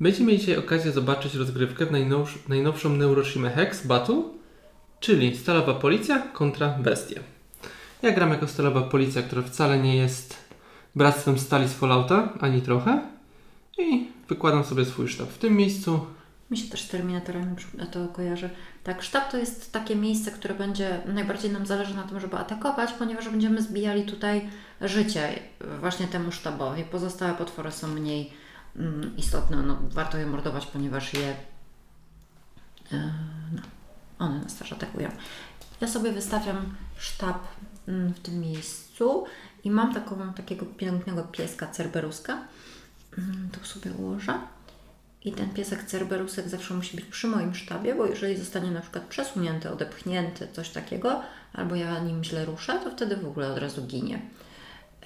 Będziemy mieli dzisiaj okazję zobaczyć rozgrywkę w najnowsz, najnowszą Neuroshima Hex Battle, czyli stalowa policja kontra bestie. Ja gram jako stalowa policja, która wcale nie jest bractwem stali z Fallouta, ani trochę. I wykładam sobie swój sztab w tym miejscu. Mi się też z Terminatorami to kojarzy. Tak, sztab to jest takie miejsce, które będzie, najbardziej nam zależy na tym, żeby atakować, ponieważ będziemy zbijali tutaj życie właśnie temu sztabowi. Pozostałe potwory są mniej mm, istotne. No, warto je mordować, ponieważ je e, no, one nas też atakują. Ja sobie wystawiam sztab mm, w tym miejscu i mam taką, takiego pięknego pieska Cerberuska. Mm, Tu sobie ułożę. I ten piesek Cerberusek zawsze musi być przy moim sztabie, bo jeżeli zostanie na przykład przesunięty, odepchnięty, coś takiego, albo ja nim źle ruszę, to wtedy w ogóle od razu ginie.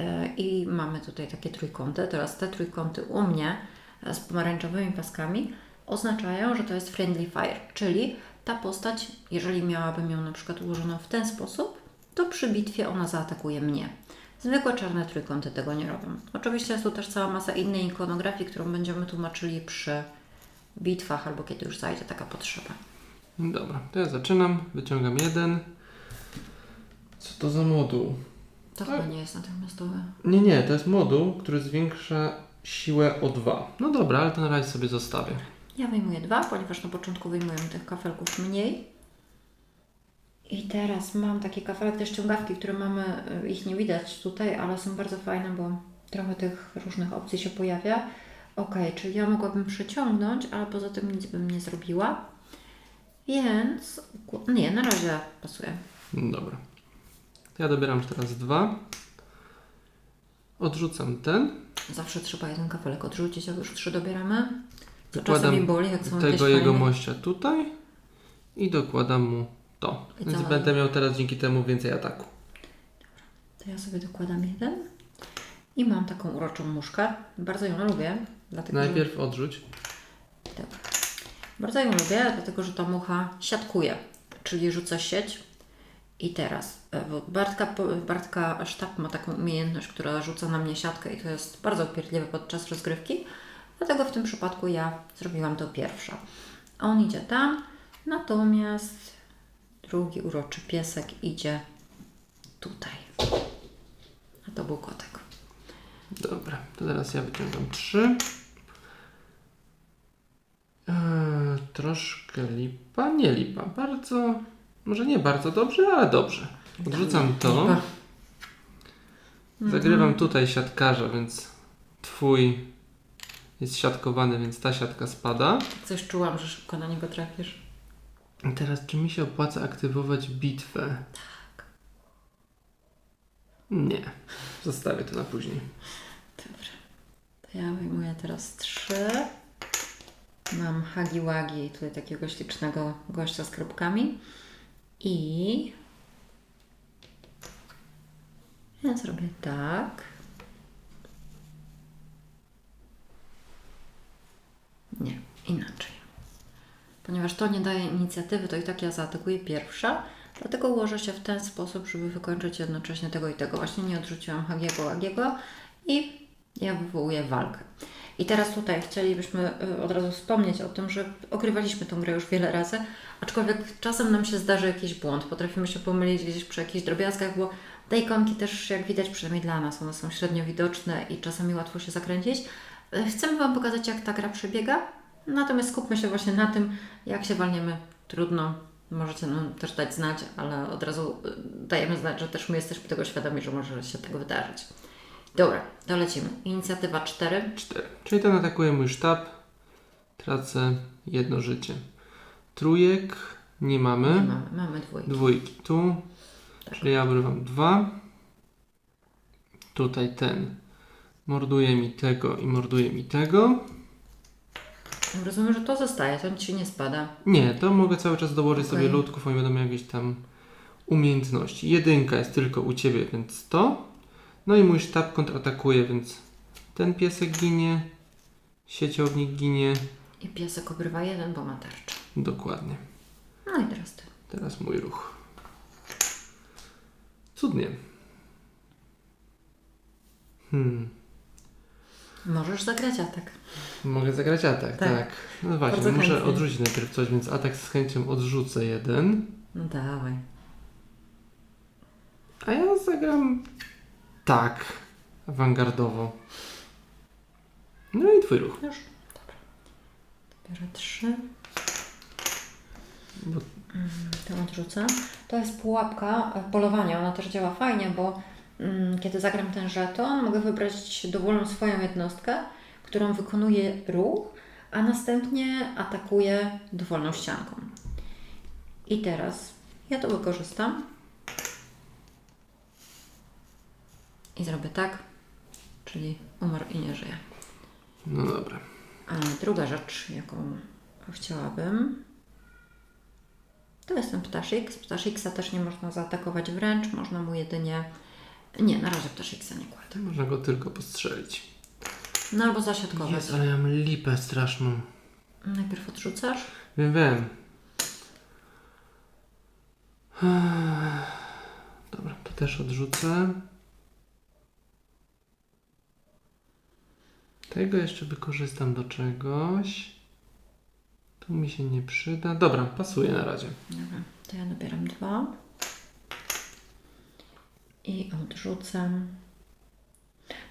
E, I mamy tutaj takie trójkąty. Teraz te trójkąty u mnie e, z pomarańczowymi paskami oznaczają, że to jest friendly fire, czyli ta postać, jeżeli miałabym ją na przykład ułożoną w ten sposób, to przy bitwie ona zaatakuje mnie. Zwykłe czarne trójkąty tego nie robią. Oczywiście jest tu też cała masa innej ikonografii, którą będziemy tłumaczyli przy bitwach albo kiedy już zajdzie taka potrzeba. Dobra, to ja zaczynam. Wyciągam jeden. Co to za moduł? To chyba nie jest natychmiastowe. Nie, nie, to jest moduł, który zwiększa siłę o 2. No dobra, ale to na razie sobie zostawię. Ja wyjmuję dwa, ponieważ na początku wyjmuję tych kafelków mniej. I teraz mam takie kafelek, te ściągawki, które mamy, y, ich nie widać tutaj, ale są bardzo fajne, bo trochę tych różnych opcji się pojawia. Ok, czyli ja mogłabym przeciągnąć, ale poza tym nic bym nie zrobiła. Więc, nie, na razie pasuje. Dobra. To ja dobieram teraz dwa. Odrzucam ten. Zawsze trzeba jeden kafelek odrzucić, jak już trzy dobieramy. Wykładam czasami boli, jak są tego jego mościa tutaj i dokładam mu to. I Więc będę miał teraz dzięki temu więcej ataku. To ja sobie dokładam jeden. I mam taką uroczą muszkę. Bardzo ją lubię. Dlatego, że- Najpierw odrzuć. Dobra. Bardzo ją lubię, dlatego że ta mucha siatkuje, czyli rzuca sieć. I teraz e, Bartka, Bartka Sztab ma taką umiejętność, która rzuca na mnie siatkę i to jest bardzo upierdliwe podczas rozgrywki. Dlatego w tym przypadku ja zrobiłam to pierwsza. On idzie tam, natomiast drugi uroczy piesek idzie tutaj. A to był kotek. Dobra, to teraz ja wyciągam trzy. Eee, troszkę lipa, nie lipa. Bardzo, może nie bardzo dobrze, ale dobrze. Odrzucam to. Lipa. Zagrywam tutaj siatkarza, więc twój jest siatkowany, więc ta siatka spada. Coś czułam, że szybko na niego trafisz. I teraz, czy mi się opłaca aktywować bitwę? Tak. Nie. Zostawię to na później. Dobrze. To ja wyjmuję teraz trzy. Mam hagi wagi, tutaj takiego ślicznego gościa z kropkami. I ja zrobię tak. Nie, inaczej. Ponieważ to nie daje inicjatywy, to i tak ja zaatakuję pierwsza. Dlatego ułożę się w ten sposób, żeby wykończyć jednocześnie tego i tego. Właśnie nie odrzuciłam Hagiego Łagiego i ja wywołuję walkę. I teraz tutaj chcielibyśmy y, od razu wspomnieć o tym, że ogrywaliśmy tę grę już wiele razy, aczkolwiek czasem nam się zdarzy jakiś błąd. Potrafimy się pomylić gdzieś przy jakichś drobiazgach, bo te ikonki też, jak widać, przynajmniej dla nas, one są średnio widoczne i czasami łatwo się zakręcić. Y, Chcemy Wam pokazać, jak ta gra przebiega, natomiast skupmy się właśnie na tym, jak się walniemy. Trudno, możecie nam też dać znać, ale od razu y, dajemy znać, że też my jesteśmy tego świadomi, że może się tego wydarzyć. Dobra, to lecimy. Inicjatywa 4. Cztery. Czyli ten atakuje mój sztab. Tracę jedno życie. Trójek nie mamy. Nie mamy, mamy dwójki. Dwójki tu. Tak. Czyli ja obrywam dwa. Tutaj ten morduje mi tego i morduje mi tego. Rozumiem, że to zostaje, to nic się nie spada. Nie, to mogę cały czas dołożyć Okej. sobie ludków, oni będą mieli jakieś tam umiejętności. Jedynka jest tylko u Ciebie, więc to. No i mój sztab kontratakuje, więc ten piesek ginie, sieciownik ginie. I piesek obrywa jeden, bo ma tarczę. Dokładnie. No i teraz ty. Teraz mój ruch. Cudnie. Hmm. Możesz zagrać atak. Mogę zagrać atak, tak. Tak. No właśnie, Bardzo muszę chętnie. odrzucić najpierw coś, więc atak z chęcią odrzucę jeden. No dawaj. A ja zagram tak, awangardowo. No i twój ruch. Już. Dobra. Biorę trzy. Bo Mm, To odrzucę. To jest pułapka e, polowania. Ona też działa fajnie, bo mm, kiedy zagram ten żeton, mogę wybrać dowolną swoją jednostkę, którą wykonuje ruch, a następnie atakuje dowolną ścianką. I teraz ja to wykorzystam. I zrobię tak, czyli umarł i nie żyje. No dobra. A druga rzecz, jaką chciałabym, to jest ten ptaszik. Z ptasziksa też nie można zaatakować wręcz, można mu jedynie... Nie, na razie ptasziksa nie kładę. Można go tylko postrzelić. No albo zasiadkować. Jest, ale ja mam lipę straszną. Najpierw odrzucasz. Wiem, wiem. Dobra, to też odrzucę. Tego jeszcze wykorzystam do czegoś. Tu mi się nie przyda. Dobra, pasuje na razie. Dobra, to ja dobieram dwa. I odrzucam.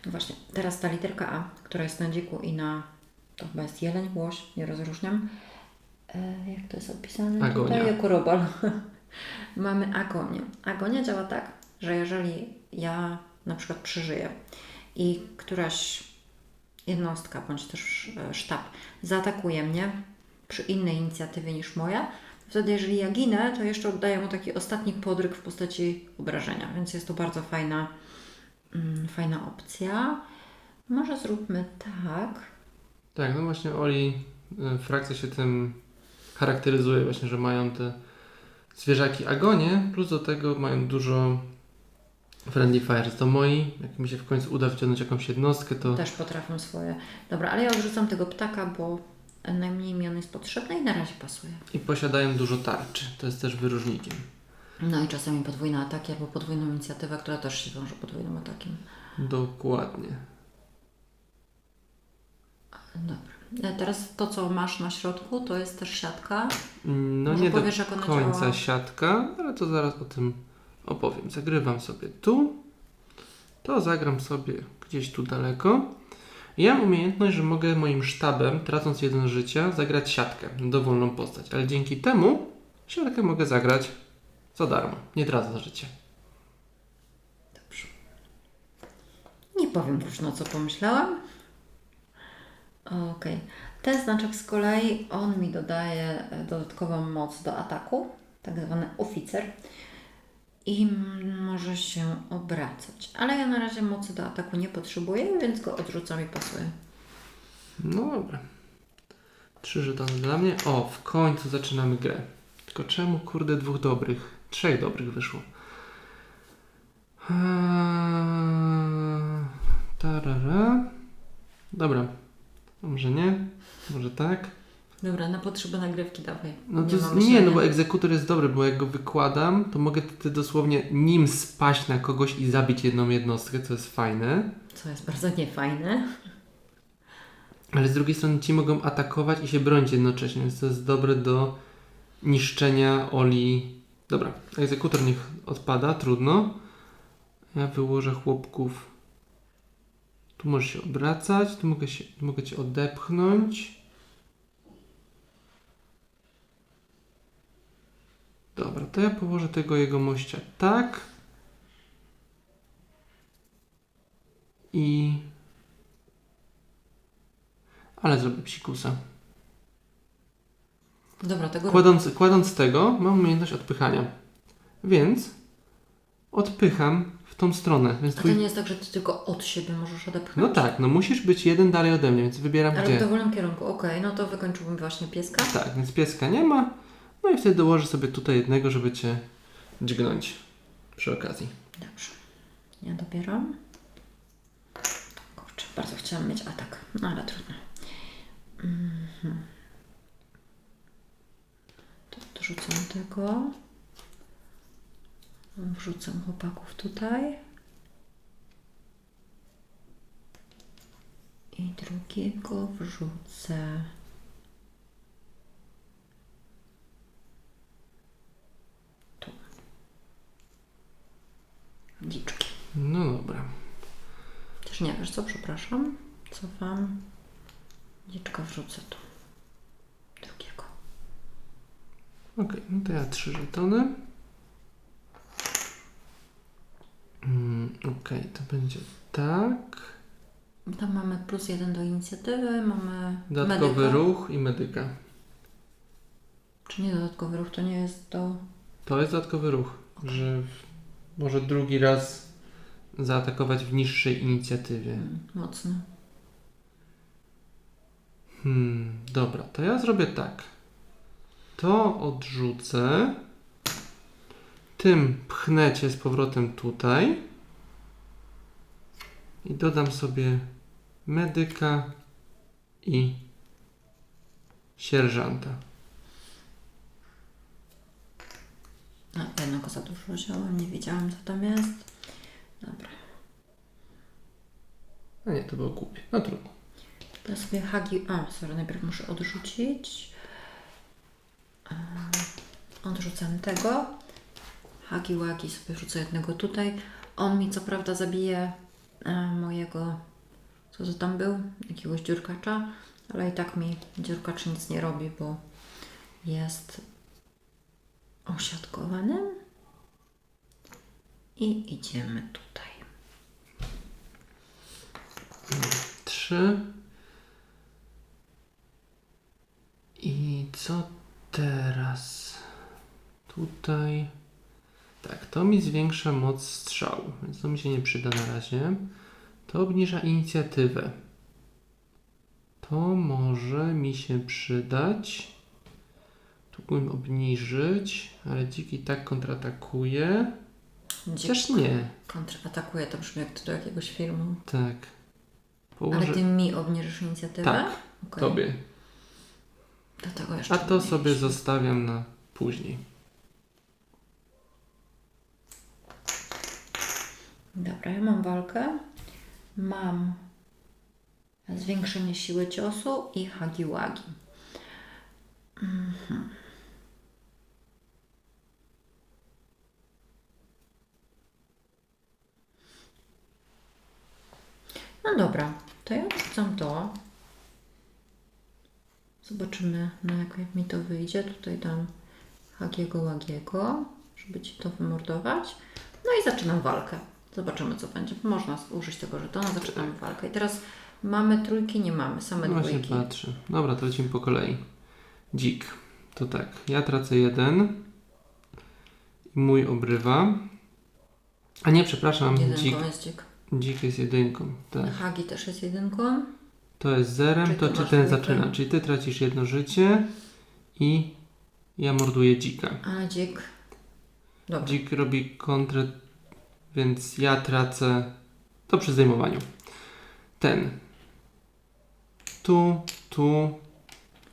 No właśnie, teraz ta literka A, która jest na dziku i na... To chyba jest jeleń, łoś, nie rozróżniam. E, jak to jest opisane? Agonia. Tutaj jako robal. Mamy agonię. Agonia działa tak, że jeżeli ja na przykład przeżyję i któraś jednostka bądź też e, sztab zaatakuje mnie przy innej inicjatywie niż moja, wtedy jeżeli ja ginę, to jeszcze oddaję mu taki ostatni podryk w postaci obrażenia, więc jest to bardzo fajna, mm, fajna opcja. Może zróbmy tak. Tak, no właśnie Oli, y, frakcja się tym charakteryzuje właśnie, że mają te zwierzaki agonie, plus do tego mają dużo friendly fires. To moi, jak mi się w końcu uda wyciągnąć jakąś jednostkę, to Też potrafią swoje. Dobra, ale ja odrzucam tego ptaka, bo najmniej mi on jest potrzebny i na razie pasuje. i posiadają dużo tarczy. To jest też wyróżnikiem. No i czasami podwójne ataki albo podwójną inicjatywę, która też się wiąże podwójnym atakiem. Dokładnie. Dobra. E, Teraz to, co masz na środku, to jest też siatka. No Może nie do powiesz, końca działa? siatka, ale to zaraz o tym opowiem. Zagrywam sobie tu, to zagram sobie gdzieś tu daleko. Ja mam umiejętność, że mogę moim sztabem, tracąc jeden życia, zagrać siatkę, dowolną postać, ale dzięki temu siatkę mogę zagrać za darmo, nie tracąc życia. Nie powiem różno, co pomyślałam. Okej. Ten znaczek z kolei, on mi dodaje e, dodatkową moc do ataku, tak zwany oficer. I może się obracać. Ale ja na razie mocy do ataku nie potrzebuję, więc go odrzucam i pasuję. No dobra. Trzy żetony dla mnie. O, w końcu zaczynamy grę. Tylko czemu, kurde, dwóch dobrych? Trzech dobrych wyszło. Eee, Tarara. Dobra. Może nie, może tak. Dobra, na potrzeby nagrywki dawaj. No to jest, ma nie, no bo egzekutor jest dobry, bo jak go wykładam, to mogę wtedy dosłownie nim spaść na kogoś i zabić jedną jednostkę, co jest fajne. Co jest bardzo niefajne. Ale z drugiej strony ci mogą atakować i się bronić jednocześnie, więc to jest dobre do niszczenia Oli. Dobra, egzekutor niech odpada, trudno. Ja wyłożę chłopków. Tu możesz się obracać, tu mogę, się, tu mogę cię odepchnąć. Dobra, to ja położę tego jego mościa tak. I ale zrobię psikusa. Dobra, tego Kładąc, kładąc tego, mam umiejętność odpychania. Więc odpycham w tą stronę. Więc A to twój... nie jest tak, że ty tylko od siebie możesz No odepchnąć? tak, no musisz być jeden dalej ode mnie, więc wybieram Ale w gdzie. dowolnym kierunku. Okej, no to wykończyłbym właśnie pieska. Tak, więc pieska nie ma. No i wtedy dołożę sobie tutaj jednego, żeby cię dźgnąć przy okazji. Dobrze. Ja dobieram. Kurczę, bardzo chciałam mieć atak, no ale trudno. Mhm. To dorzucam tego. Wrzucam chłopaków tutaj. I drugiego wrzucę. Tu. Dziczki. No dobra. Też nie wiesz co, przepraszam. Cofam. Dziczka wrzucę tu. Drugiego. Okej, no to ja trzy żetony. Mm, Okej, to będzie tak. Tam mamy plus jeden do inicjatywy, mamy Dodatkowy medyka. ruch i medyka. Czy nie dodatkowy ruch, to nie jest do... To jest dodatkowy ruch, że w- może drugi raz zaatakować w niższej inicjatywie. Mm, mocny. Hmm, dobra, to ja zrobię tak. To odrzucę. Tym pchnę cię z powrotem tutaj. I dodam sobie medyka i sierżanta. A, jednego za dużo wziąłem, nie wiedziałam co tam jest. Dobra. A nie, to było głupie. No trudno. To ja sobie hagi... A, sorry, najpierw muszę odrzucić. Odrzucam tego. Hagi łagi sobie wrzucę jednego tutaj. On mi co prawda zabije e, mojego... Co to tam był? Jakiegoś dziurkacza. Ale i tak mi dziurkacz nic nie robi, bo jest osiadkowanym. I idziemy tutaj. Trzy. I co teraz? Tutaj. Tak, to mi zwiększa moc strzału, więc to mi się nie przyda na razie. To obniża inicjatywę. To może mi się przydać. Tu mógłbym obniżyć, ale dziki tak kontratakuje. Chociaż nie. Kontratakuje to brzmi jak do jakiegoś filmu. Tak. Ale Położę ty mi obniżysz inicjatywę? Tak, Okej. tobie. Do tego jeszcze A to sobie mieliśmy. zostawiam na później. Dobra, ja mam walkę. Mam zwiększenie siły ciosu i hagi-wagi. Mhm. No dobra, to ja wrzucam to. Zobaczymy, na jak, jak mi to wyjdzie. Tutaj dam hagiego łagiego, żeby ci to wymordować. No i zaczynam walkę. Zobaczymy, co będzie. Można użyć tego żetona, zaczynamy walkę. I teraz mamy trójki, nie mamy, same No właśnie dwójki. patrzę. Dobra, to lecimy po kolei. Dzik. To tak, ja tracę jeden. Mój obrywa. A nie, przepraszam, Jedynką dzik, jest dzik. Dzik jest jedynką. Tak. Hagi też jest jedynką. To jest zerem, Czyli to ty czy masz ten dwójkę. zaczyna? Czyli ty tracisz jedno życie i ja morduję dzika. A dzik. Dobra. Dzik robi kontrę, więc ja tracę to przy zdejmowaniu. Ten. Tu, tu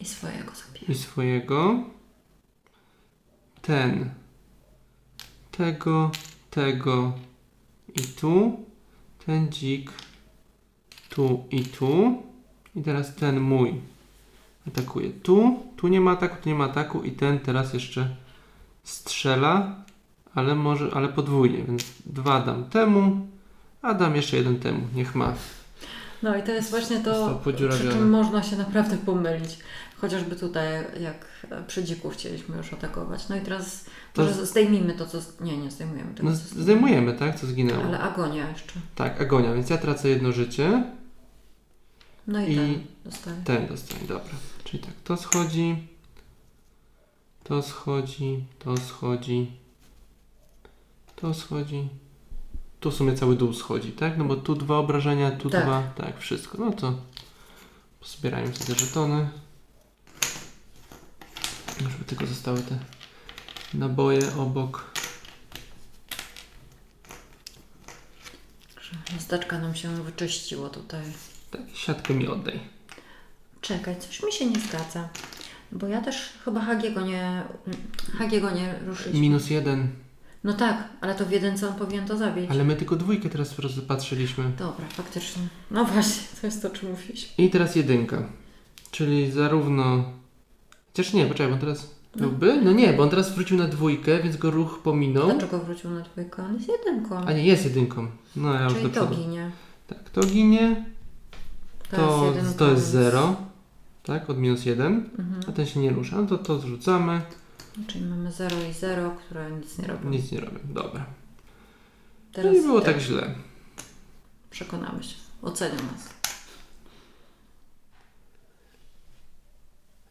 I swojego zabiję. i swojego. Ten. Tego, tego i tu. Ten dzik. Tu i tu. I teraz ten mój atakuje tu. Tu nie ma ataku, tu nie ma ataku i ten teraz jeszcze strzela, ale może, ale podwójnie, więc dwa dam temu, a dam jeszcze jeden temu. Niech ma. No i to jest właśnie to, przy czym można się naprawdę pomylić. Chociażby tutaj, jak przy dziku chcieliśmy już atakować. No i teraz To może zdejmijmy to, co... Nie, nie zdejmujemy tego, No, zdejmujemy, tak? Co zginęło. Ale agonia jeszcze. Tak, agonia, więc ja tracę jedno życie. No i, I- ten dostaje. Ten dostanie, dobra. Czyli tak, to schodzi, to schodzi, to schodzi, to schodzi. Tu w sumie cały dół schodzi, tak? No bo tu dwa obrażenia, tu Tak. dwa, tak, wszystko. No to zbierajmy sobie te żetony. Żeby tylko zostały te naboje obok. Miasteczka nam się wyczyściło tutaj. Tak, siatkę mi oddaj. Czekaj, coś mi się nie zgadza. Bo ja też chyba Hagiego nie... Hagiego nie ruszyliśmy. Minus jeden. No tak, ale to w jedynce on powinien to zabić. Ale my tylko dwójkę teraz rozpatrzyliśmy. Dobra, faktycznie. No właśnie, to jest to, o czym mówiliśmy. I teraz jedynka. Czyli zarówno... Chociaż nie, poczekaj, bo on teraz... Byłby? No nie, bo on teraz wrócił na dwójkę, więc go ruch pominął. Dlaczego wrócił na dwójkę? On jest jedynką. A nie, jest jedynką. No ja już Czyli do to przodu. ginie. Tak, to ginie. To, To, jest to jest więc- 0. Tak, od minus 1. Mhm. A ten się nie rusza. No to to zrzucamy. Czyli mamy 0 i 0, które nic nie robią. Nic nie robię. Dobra. To Teraz nie było tak. tak źle. Przekonamy się. Ocenią nas.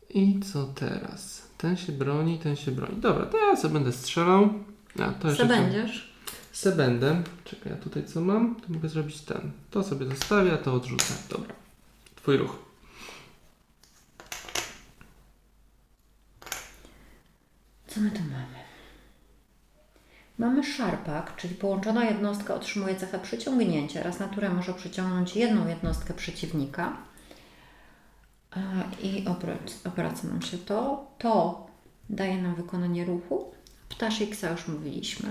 I co teraz? Ten się broni, ten się broni. Dobra, to ja sobie będę strzelał. A, to jeszcze będziesz? Se będę. Czekaj, ja tutaj co mam? To mogę zrobić ten. To sobie zostawię, a to odrzucę. Dobra. Twój ruch. Co my tu mamy? Mamy szarpak, czyli połączona jednostka otrzymuje cechę przyciągnięcia. Raz naturę może przyciągnąć jedną jednostkę przeciwnika. I obrac- obraca nam się to. To daje nam wykonanie ruchu. Ptasziksa już mówiliśmy.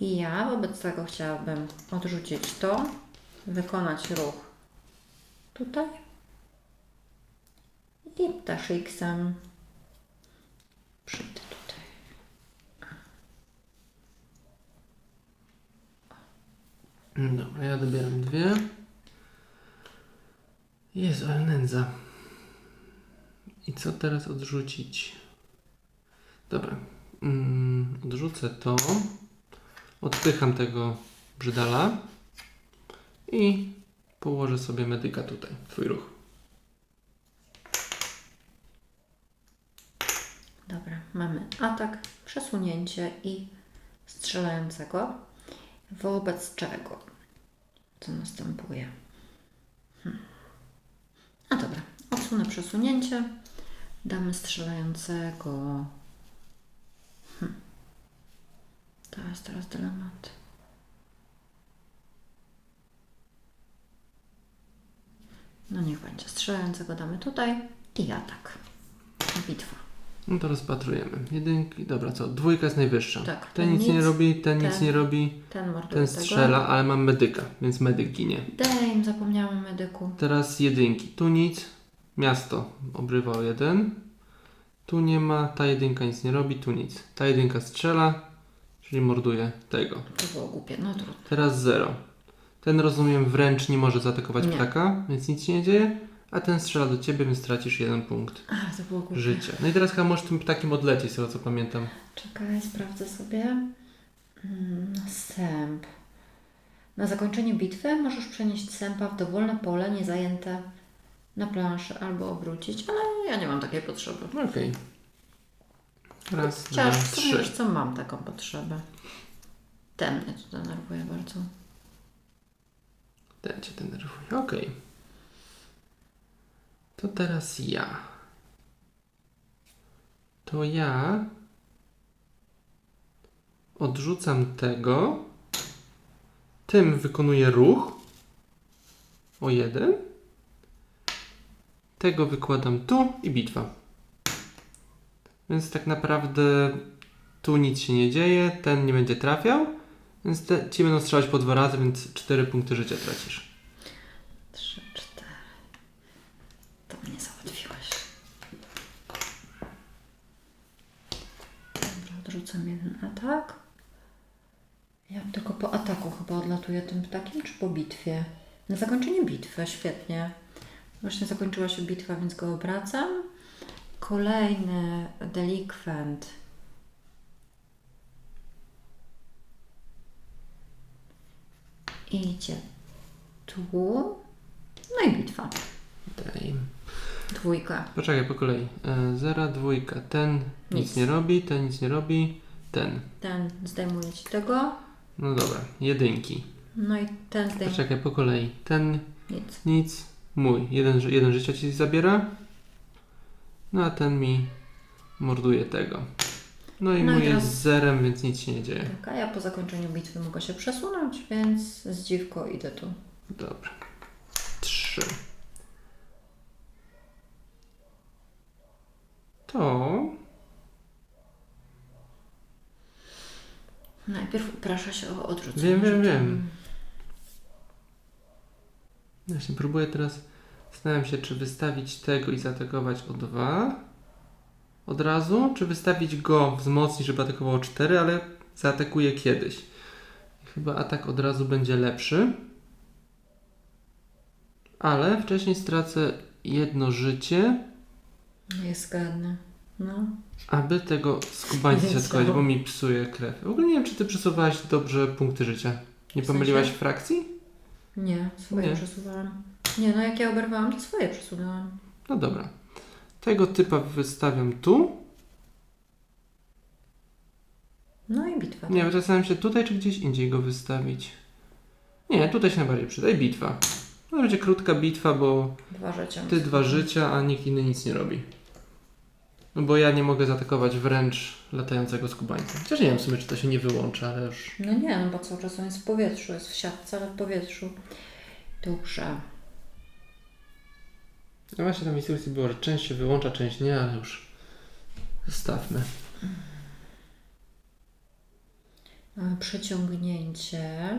I ja wobec tego chciałabym odrzucić to, wykonać ruch tutaj i ptaszyksem przyjdę tutaj. Dobra, ja dobieram dwie. Jezu, ale nędza. I co teraz odrzucić? Dobra. Mm, odrzucę to. Odpycham tego brzydala. I położę sobie medyka tutaj. Twój ruch. Dobra, mamy atak, przesunięcie i strzelającego. Wobec czego? Co następuje? Hmm. A dobra, odsunę przesunięcie. Damy strzelającego. Hmm. To jest teraz dylemat. No niech będzie. Strzelającego damy tutaj i atak. Bitwa. No to rozpatrujemy. Jedynki. Dobra, co? Dwójka jest najwyższa. Tak, Ten ten nic nie nic, robi, ten nic ten nie robi. Ten morduje Ten tego. strzela, ale mam medyka, więc medyk ginie. Dame, zapomniałam o medyku. Teraz jedynki. Tu nic. Miasto obrywa o jeden. Tu nie ma. Ta jedynka nic nie robi. Tu nic. Ta jedynka strzela, czyli morduje tego. To było głupie, no trudno. Teraz zero. Ten rozumiem wręcz nie może zaatakować Nie. ptaka, więc nic się nie dzieje. A ten strzela do ciebie, więc tracisz jeden punkt A, to było głupie. życia. No i teraz chyba możesz tym ptakiem odlecieć, z tego co pamiętam. Czekaj, sprawdzę sobie. Mm, Sęp. Na zakończenie bitwy możesz przenieść sępa w dowolne pole niezajęte na planszy albo obrócić, ale ja nie mam takiej potrzeby. No Okej. Raz, Chociaż dwa, w sumie trzy. wiesz co, mam taką potrzebę. Ten mnie tu denerwuje bardzo. Ten cię denerwuje. Okej. To teraz ja. To ja odrzucam tego. Tym wykonuję ruch o jeden. Tego wykładam tu i bitwa. Więc tak naprawdę tu nic się nie dzieje, ten nie będzie trafiał. Więc te, ci będą strzelać po dwa razy, więc 4 punkty życia tracisz. Trzy, cztery. To mnie załatwiłeś. Dobra, odrzucam jeden atak. Ja tylko po ataku chyba odlatuję tym ptakiem, czy po bitwie? Na zakończenie bitwy, świetnie. Właśnie zakończyła się bitwa, więc go obracam. Kolejny delikwent. Idzie tu. No i bitwa. Daj. Dwójka. Poczekaj po kolei. E, zera, dwójka. Ten nic. Nic. nie robi, ten nic nie robi. Ten. Ten zdejmuje ci tego. No dobra. Jedynki. No i ten zdejmuje Poczekaj po kolei. Ten nic. nic. Mój. Jeden, jeden życia ci zabiera. No a ten mi morduje tego. No i No i mój teraz- jest z zerem, więc nic się nie dzieje. Tak, a ja po zakończeniu bitwy mogę się przesunąć, więc z dziwko idę tu. Dobra. Trzy. To. Najpierw proszę się o odrzucenie. Wiem, wiem, wiem. Właśnie próbuję teraz. Zastanawiam się, czy wystawić tego i zaatakować o 2 od razu, czy wystawić go, wzmocnić, żeby atakował o 4, ale zaatakuje kiedyś. Chyba atak od razu będzie lepszy. Ale wcześniej stracę jedno życie, Nie zgadnę. No. aby tego skubańca co? bo mi psuje krew. W ogóle nie wiem, czy ty przesuwałaś dobrze punkty życia. Nie W pomyliłaś sensie? frakcji? Nie, swoje Nie. przesuwałam. Nie, no jak ja oberwałam, to swoje przesunęłam. No dobra. Tego typa wystawiam tu. No i bitwa. Nie, zastanawiam się tutaj, czy gdzieś indziej go wystawić. Nie, tutaj się najbardziej przyda. I bitwa. No będzie krótka bitwa, bo Dwa życia. ty dwa życia, a nikt inny nic nie robi. No bo ja nie mogę zaatakować wręcz latającego skubańca. Chociaż nie wiem w sumie, czy to się nie wyłącza, ale już... No nie, no bo cały czas on jest w powietrzu, jest w siatce, ale w powietrzu. Dobrze. No właśnie tam w instrukcji było, że część się wyłącza, część nie, ale już zostawmy. Mamy przeciągnięcie.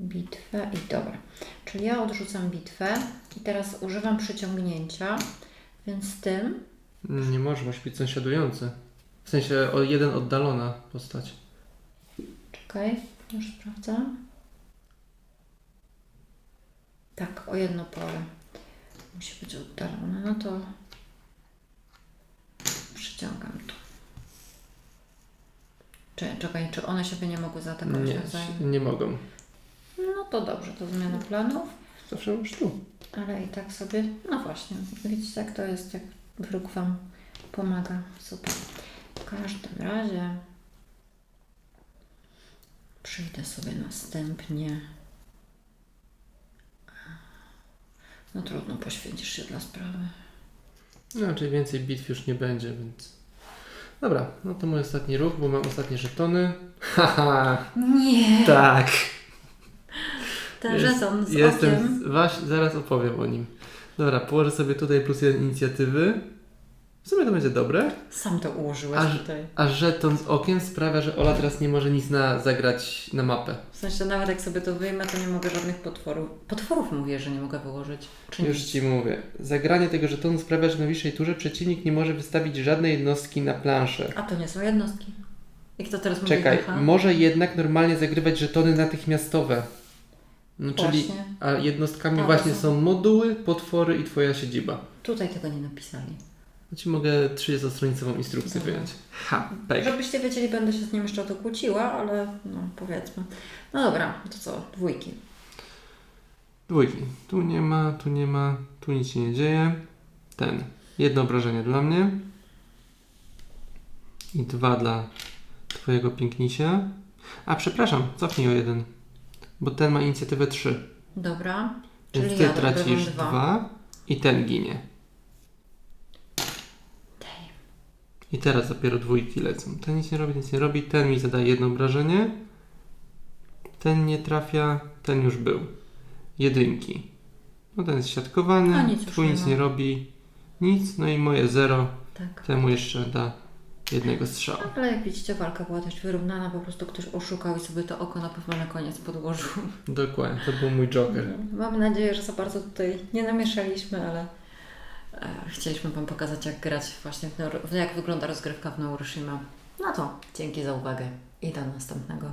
Bitwę i dobra. Czyli ja odrzucam bitwę i teraz używam przeciągnięcia, więc tym Nie może, musi być sąsiadujący. W sensie o jeden oddalona postać. Czekaj, już sprawdzam. Tak, o jedno pole. Musi być oddalone. No to przyciągam tu. Czy, czekaj, czy one siebie nie mogły zaatakować Nie, nawzajem? nie mogą. No to dobrze, to zmiana planów, Zawsze masz tu. ale i tak sobie, no właśnie, widzicie jak to jest, jak wróg Wam pomaga. Super. W każdym razie przyjdę sobie następnie. No trudno, poświęcisz się dla sprawy. No, czyli więcej bitw już nie będzie, więc... Dobra, no to mój ostatni ruch, bo mam ostatnie żetony. Haha, Nie! tak. Ten Jest- żeton z Jestem, okiem. Waś, zaraz opowiem o nim. Dobra, położę sobie tutaj plus jeden inicjatywy. W sumie to będzie dobre. Sam to ułożyłeś Aż- tutaj. A żeton z okiem sprawia, że Ola teraz nie może nic na, zagrać na mapę. W sensie nawet jak sobie to wyjmę, to nie mogę żadnych potworów. Potworów mówię, że nie mogę wyłożyć. Czy Już nic? ci mówię. Zagranie tego żetonu sprawia, że na wyższej turze przeciwnik nie może wystawić żadnej jednostki na planszę. A to nie są jednostki. I kto teraz mówi Czekaj, może jednak normalnie zagrywać żetony natychmiastowe. No, czyli, Właśnie. a jednostkami A, właśnie są- są moduły, potwory i twoja siedziba. Tutaj tego nie napisali. Ja ci mogę 30-stronicową instrukcję Dobra. wyjąć. Ha, pek. Żebyście wiedzieli, będę się z nim jeszcze o to kłóciła, ale no powiedzmy. No dobra, to co? Dwójki. Dwójki. Tu nie ma, tu nie ma, tu nic się nie dzieje. Ten. Jedno obrażenie dla mnie. I dwa dla twojego pięknisia. A przepraszam, cofnij o jeden. Bo ten ma inicjatywę 3. Dobra. Więc Czyli ty ja dogrywam tracisz dwa. dwa. i ten ginie. I teraz dopiero dwójki lecą. Ten nic nie robi, nic nie robi. Ten mi zadaje jedno obrażenie. Ten nie trafia. Ten już był. Jedynki. No ten jest siatkowany. A nic Twój nie nic ma. nie robi. Nic. No i moje zero. Tak. Temu jeszcze da jednego strzału. Ale jak widzicie, walka była dość wyrównana, po prostu ktoś oszukał i sobie to oko na pewno na koniec podłożył. Dokładnie. To był mój joker. Mam nadzieję, że za bardzo tutaj nie namieszaliśmy, ale e, chcieliśmy Wam pokazać, jak grać właśnie, w jak wygląda rozgrywka w Neuroshima. No to dzięki za uwagę i do następnego.